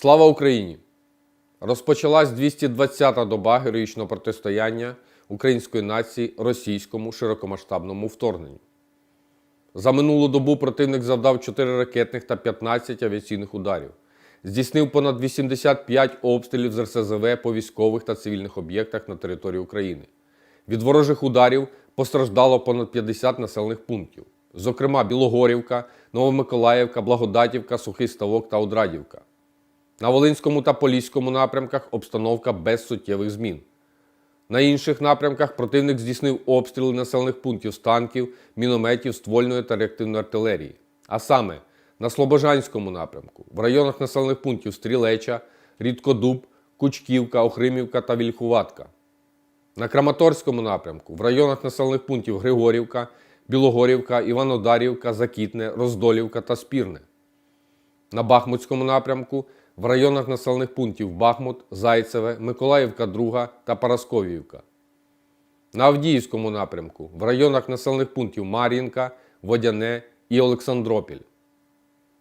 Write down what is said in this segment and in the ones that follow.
Слава Україні! Розпочалась 220-та доба героїчного протистояння української нації російському широкомасштабному вторгненню. За минулу добу противник завдав 4 ракетних та 15 авіаційних ударів, здійснив понад 85 обстрілів з РСЗВ по військових та цивільних об'єктах на території України. Від ворожих ударів постраждало понад 50 населених пунктів, зокрема Білогорівка, Новомиколаївка, Благодатівка, Сухий Ставок та Одрадівка. На Волинському та Поліському напрямках обстановка без суттєвих змін. На інших напрямках противник здійснив обстріли населених пунктів з танків, мінометів, ствольної та реактивної артилерії. А саме на Слобожанському напрямку, в районах населених пунктів Стрілеча, Рідкодуб, Кучківка, Охримівка та Вільхуватка. На Краматорському напрямку, в районах населених пунктів Григорівка, Білогорівка, Іванодарівка, Закітне, Роздолівка та Спірне. На Бахмутському напрямку в районах населених пунктів Бахмут, Зайцеве, Миколаївка, Друга та Парасковіївка. На Авдіївському напрямку в районах населених пунктів Мар'їнка, Водяне і Олександропіль.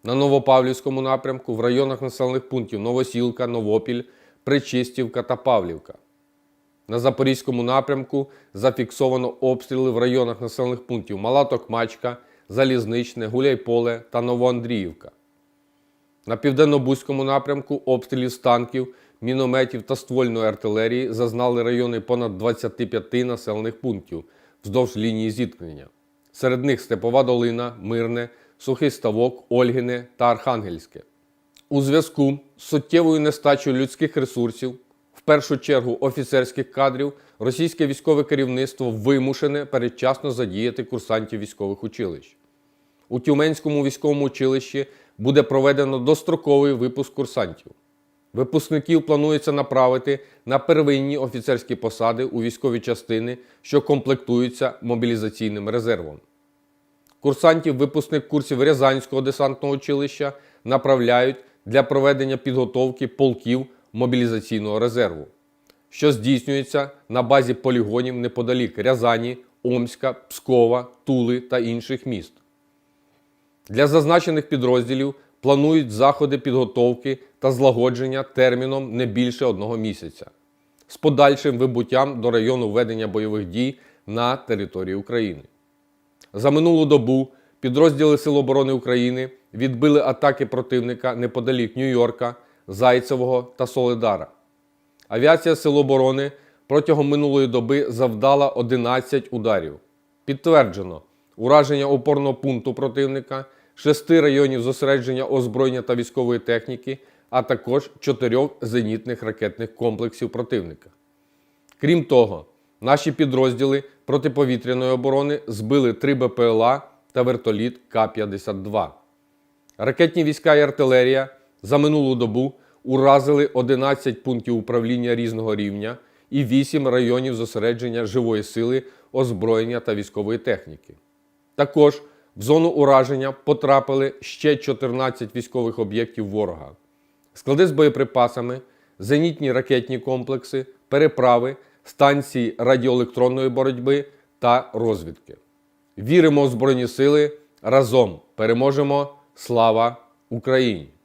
На Новопавлівському напрямку в районах населених пунктів Новосілка, Новопіль, Причистівка та Павлівка. На Запорізькому напрямку зафіксовано обстріли в районах населених пунктів Мала Токмачка, Залізничне, Гуляйполе та Новоандріївка. На південно-бузькому напрямку обстрілів з танків, мінометів та ствольної артилерії зазнали райони понад 25 населених пунктів вздовж лінії зіткнення. Серед них Степова Долина, Мирне, Сухий Ставок, Ольгине та Архангельське. У зв'язку з суттєвою нестачею людських ресурсів, в першу чергу офіцерських кадрів, російське військове керівництво вимушене передчасно задіяти курсантів військових училищ. У Тюменському військовому училищі буде проведено достроковий випуск курсантів. Випускників планується направити на первинні офіцерські посади у військові частини, що комплектуються мобілізаційним резервом. Курсантів випускник курсів Рязанського десантного училища направляють для проведення підготовки полків мобілізаційного резерву, що здійснюється на базі полігонів неподалік Рязані, Омська, Пскова, Тули та інших міст. Для зазначених підрозділів планують заходи підготовки та злагодження терміном не більше одного місяця з подальшим вибуттям до району ведення бойових дій на території України. За минулу добу підрозділи Сил оборони України відбили атаки противника неподалік Нью-Йорка, Зайцевого та Солидара. Авіація Сил оборони протягом минулої доби завдала 11 ударів. Підтверджено ураження опорного пункту противника, шести районів зосередження озброєння та військової техніки, а також чотирьох зенітних ракетних комплексів противника. Крім того, наші підрозділи протиповітряної оборони збили три БПЛА та вертоліт К-52. Ракетні війська і артилерія за минулу добу уразили 11 пунктів управління різного рівня і 8 районів зосередження живої сили, озброєння та військової техніки. Також в зону ураження потрапили ще 14 військових об'єктів ворога, склади з боєприпасами, зенітні ракетні комплекси, переправи, станції радіоелектронної боротьби та розвідки. Віримо в Збройні Сили разом переможемо! Слава Україні!